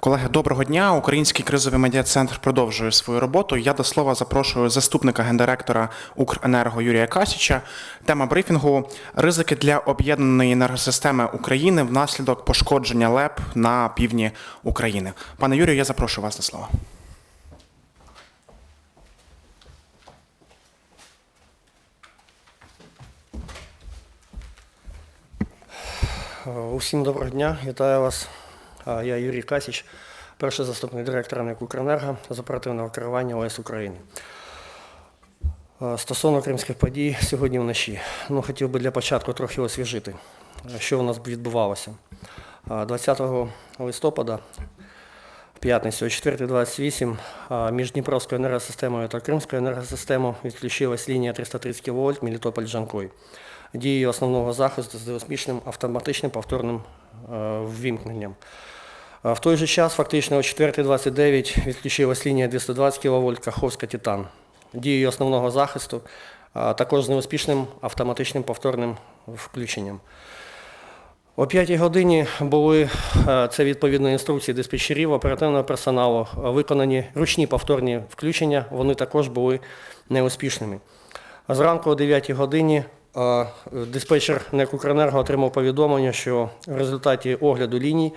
Колеги, доброго дня. Український кризовий медіа-центр продовжує свою роботу. Я до слова запрошую заступника гендиректора Укренерго Юрія Касіча. Тема брифінгу ризики для об'єднаної енергосистеми України внаслідок пошкодження ЛЕП на півдні України. Пане Юрію, я запрошую вас до слова. Усім доброго дня, вітаю вас. Я Юрій Касіч, перший заступник директора НЕК «Укренерго» з оперативного керування ОС України. Стосовно кримських подій сьогодні вночі, ну, хотів би для початку трохи освіжити, що у нас відбувалося. Е, 20 листопада, в п'ятницю о 4.28 е, між Дніпровською енергосистемою та Кримською енергосистемою відключилась лінія 330 кВт Мелітополь-Жанкой дією основного захисту з успішним автоматичним повторним ввімкненням. В той же час, фактично о 4.29 відключилась лінія 220 кВт Каховська Титан дією основного захисту, також з неуспішним автоматичним повторним включенням. О 5 годині були е, це відповідно інструкції диспетчерів, оперативного персоналу, виконані ручні повторні включення, вони також були неуспішними. Зранку о 9 годині е, диспетчер НЕК «Укренерго» отримав повідомлення, що в результаті огляду ліній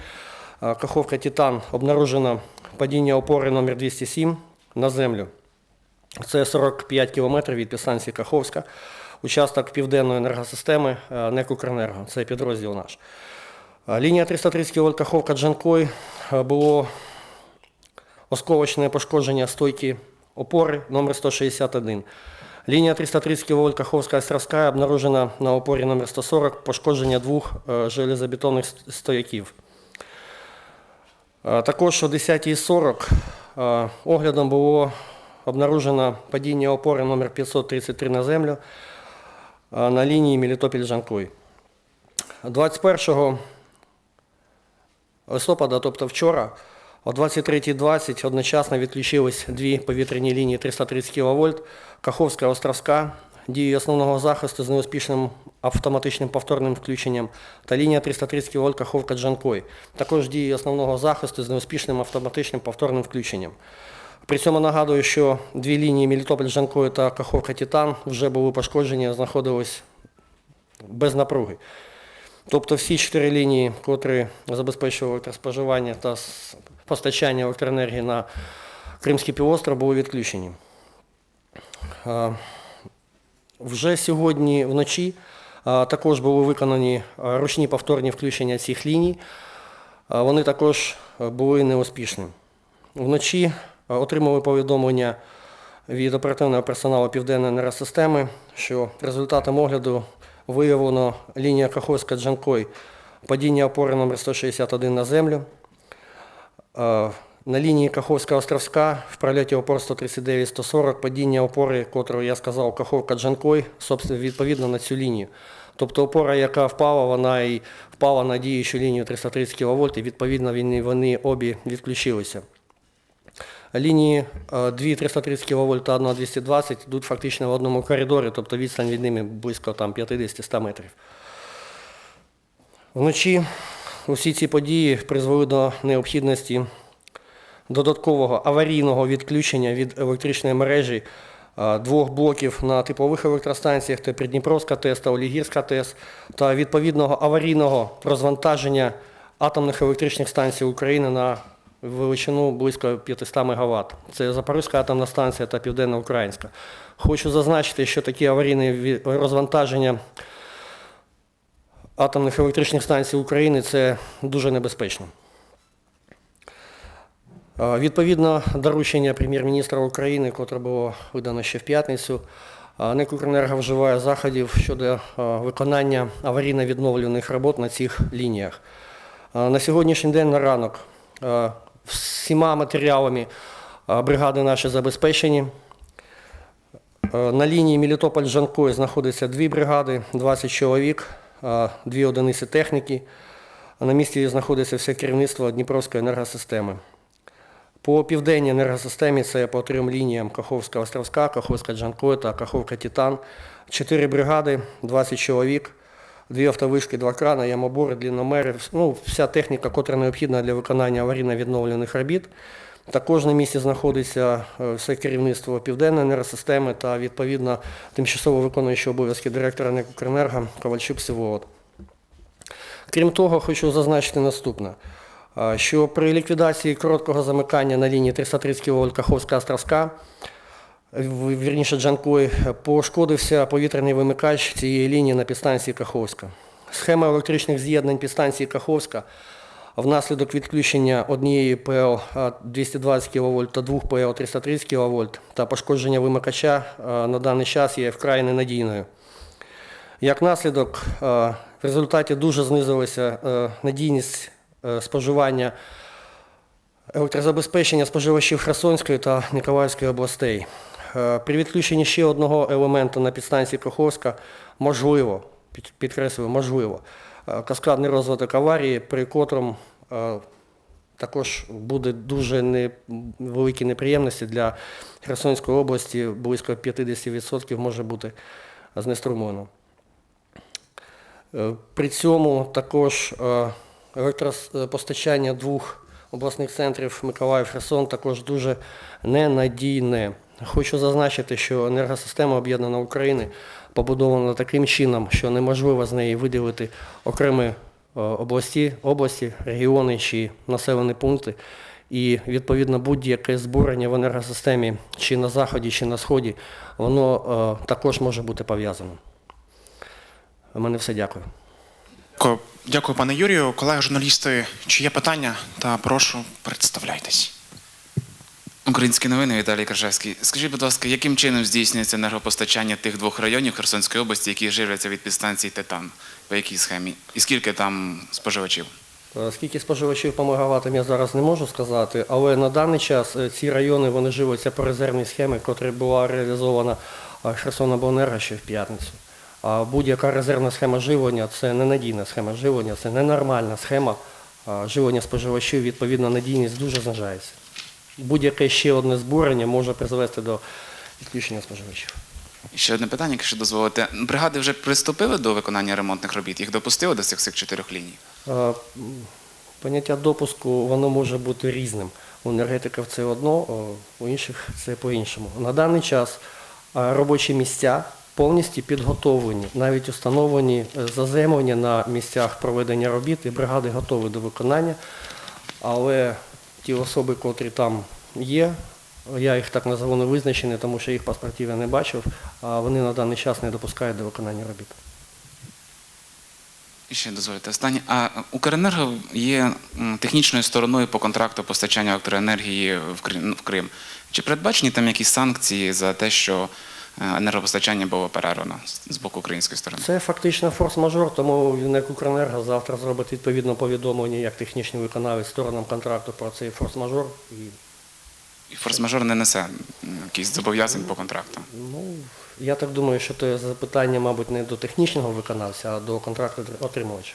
Каховка Титан обнаружено падіння опори номер 207 на землю. Це 45 кілометрів від підстанції Каховська, участок південної енергосистеми е, НЕК «Укренерго», це підрозділ наш. Лінія 330 кВт Каховка Джанкой е, було осколочне пошкодження стойки опори номер 161. Лінія 330 кВт Каховська Островська обнаружена на опорі номер 140 пошкодження двох е, железобетонних стояків. Також о 10.40 е, оглядом було обнаружено падіння опори номер 533 на землю на лінії Мелітопіль-Жанкой. 21 листопада, тобто вчора, о 23.20 одночасно відключились дві повітряні лінії 330 кВт Каховська Островська дією основного захисту з неуспішним автоматичним повторним включенням та лінія 330 кВт Каховка Джанкой, також дією основного захисту з неуспішним автоматичним повторним включенням. При цьому нагадую, що дві лінії Мелітополь Жанкой та Каховка Титан вже були пошкоджені, знаходились без напруги. Тобто всі чотири лінії, котрі забезпечували електроспоживання та постачання електроенергії на Кримський півостров, були відключені. Вже сьогодні вночі також були виконані ручні повторні включення цих ліній. Вони також е, були неуспішними. Вночі е, отримали повідомлення від оперативного персоналу Південної енергосистеми, що результатом огляду виявлено лінія Каховська Джанкой, падіння опори номер 161 на землю. На лінії Каховська Островська в прольоті опор 139-140 падіння опори, котру я сказав, Каховка Джанкой, відповідно на цю лінію. Тобто опора, яка впала, вона і впала на діючу лінію 330 кВт, і відповідно вони, вони обі відключилися. Лінії е, дві 330 кВт та одна 220 йдуть фактично в одному коридорі, тобто відстань від ними близько там, 50-100 метрів. Вночі усі ці події призвели до необхідності додаткового аварійного відключення від електричної мережі е, двох блоків на типових електростанціях це Придніпровська ТЕС та Олігірська ТЕС та відповідного аварійного розвантаження атомних електричних станцій України на величину близько 500 МВт. Це Запорізька атомна станція та Південноукраїнська. Хочу зазначити, що такі аварійні розвантаження атомних електричних станцій України це дуже небезпечно. Відповідно, доручення прем'єр-міністра України, котре було видано ще в п'ятницю, е, НЕК «Укренерго» вживає заходів щодо виконання аварійно-відновлюваних робот на цих лініях. На сьогоднішній день на ранок всіма матеріалами бригади наші забезпечені. На лінії Мелітополь-Жанкой знаходиться дві бригади, 20 чоловік, дві одиниці техніки. На місці знаходиться все керівництво Дніпровської енергосистеми. По південній енергосистемі це по трьом лініям Каховська Островська, Каховська Джанкой та Каховка Титан. Чотири бригади, 20 чоловік, дві автовишки, два крани, ямобори, длінномери, вс- ну, вся техніка, котра необхідна для виконання аварійно-відновлених робіт. Також на місці знаходиться е, все керівництво Південної енергосистеми та відповідно тимчасово виконуючий обов'язки директора НЕК Ковальчук Всеволод. Крім того, хочу зазначити наступне, що при ліквідації короткого замикання на лінії 330 кВт Каховська-Островська, в- вірніше Джанкой, пошкодився повітряний вимикач цієї лінії на підстанції Каховська. Схема електричних з'єднань підстанції Каховська внаслідок відключення однієї ПЛ 220 кВт та двох ПЛ 330 кВт та пошкодження вимикача на даний час є вкрай ненадійною. Як наслідок, в результаті дуже знизилася надійність споживання електрозабезпечення споживачів Херсонської та Миколаївської областей. Е, При відключенні ще одного елементу на підстанції Каховська можливо, під- підкреслюю, можливо, е, каскадний розвиток аварії, при котрому е, також буде дуже не, великі неприємності для Херсонської області, близько 50% може бути знеструмлено. Е, При цьому також е, електропостачання двох обласних центрів Миколаїв Херсон також дуже ненадійне. Хочу зазначити, що енергосистема об'єднана України побудована таким чином, що неможливо з неї виділити окремі е, області, області, регіони чи населені пункти. І відповідно будь-яке збурення в енергосистемі чи на заході, чи на сході, воно е, також може бути пов'язано. У мене все дякую. Дякую, пане Юрію. Колеги журналісти, чи є питання? Та прошу, представляйтесь. Українські новини Віталій Каржевський. Скажіть, будь ласка, яким чином здійснюється енергопостачання тих двох районів Херсонської області, які живляться від підстанції Титан? По якій схемі? І скільки там споживачів? Е, Скільки споживачів по мегаваттам я зараз не можу сказати, але на даний час е, ці райони вони живуться по резервній схемі, яка була реалізована е, Херсонобленерго ще в п'ятницю. Будь-яка резервна схема живлення це ненадійна схема живлення, це ненормальна схема живлення споживачів, відповідно, надійність дуже знижається. Будь-яке ще одне збурення може призвести до відключення споживачів. Ще одне питання, якщо дозволите. Бригади вже приступили до виконання ремонтних робіт? Їх допустили до цих всіх чотирьох ліній? Поняття допуску воно може бути різним. У енергетиків це одно, у інших це по-іншому. На даний час робочі місця повністю підготовлені, навіть установлені е, заземлення на місцях проведення робіт, і бригади готові до виконання. Але ті особи, котрі там є, я їх так назову не визначені, тому що їх паспортів я не бачив, а вони на даний час не допускають до виконання робіт. Ще дозвольте останнє. А Укренерго є технічною стороною по контракту постачання електроенергії в Крим. Чи передбачені там якісь санкції за те, що енергопостачання було перервано з- боку української сторони? Це фактично форс-мажор, тому НЕК «Укренерго» завтра зробить відповідне повідомлення як технічний виконавець сторонам контракту про цей форс-мажор. І, І форс-мажор не несе якісь зобов'язань по контракту. ну, я так думаю, що це запитання, мабуть, не до технічного виконавця, а до контракту отримувача.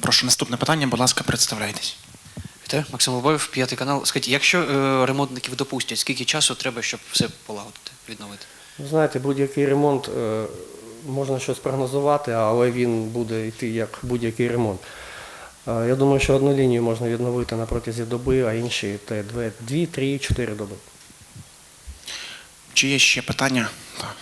Прошу наступне питання, будь ласка, представляйтесь. Вітаю, Максим Лобоєв, п'ятий канал. Скажіть, якщо е, ремонтників допустять, скільки часу треба, щоб все полагодити, відновити? Ви знаєте, будь-який ремонт е, можна щось прогнозувати, але він буде йти як будь-який ремонт. Е, Я думаю, що одну лінію можна відновити на протязі доби, а інші те дві, дві, три, чотири доби. Чи є ще питання? Так.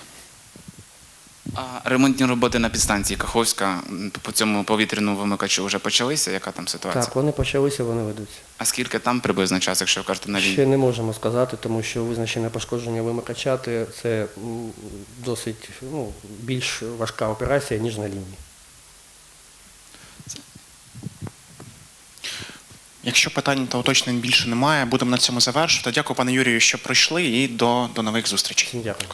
А ремонтні роботи на підстанції Каховська по цьому повітряному вимикачу вже почалися? Яка там ситуація? Так, вони почалися, вони ведуться. А скільки там приблизно час, якщо кажете на лінії? Ще не можемо сказати, тому що визначене пошкодження вимикача це- це досить ну, більш важка операція, ніж на лінії. Якщо питань та уточнень більше немає, будемо на цьому завершувати. Дякую, пане Юрію, що прийшли, і до, до нових зустрічей. Дякую.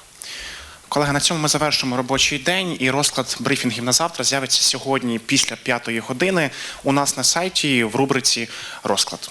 Колеги, на цьому ми завершимо робочий день і розклад брифінгів на завтра з'явиться сьогодні після п'ятої години у нас на сайті в рубриці розклад.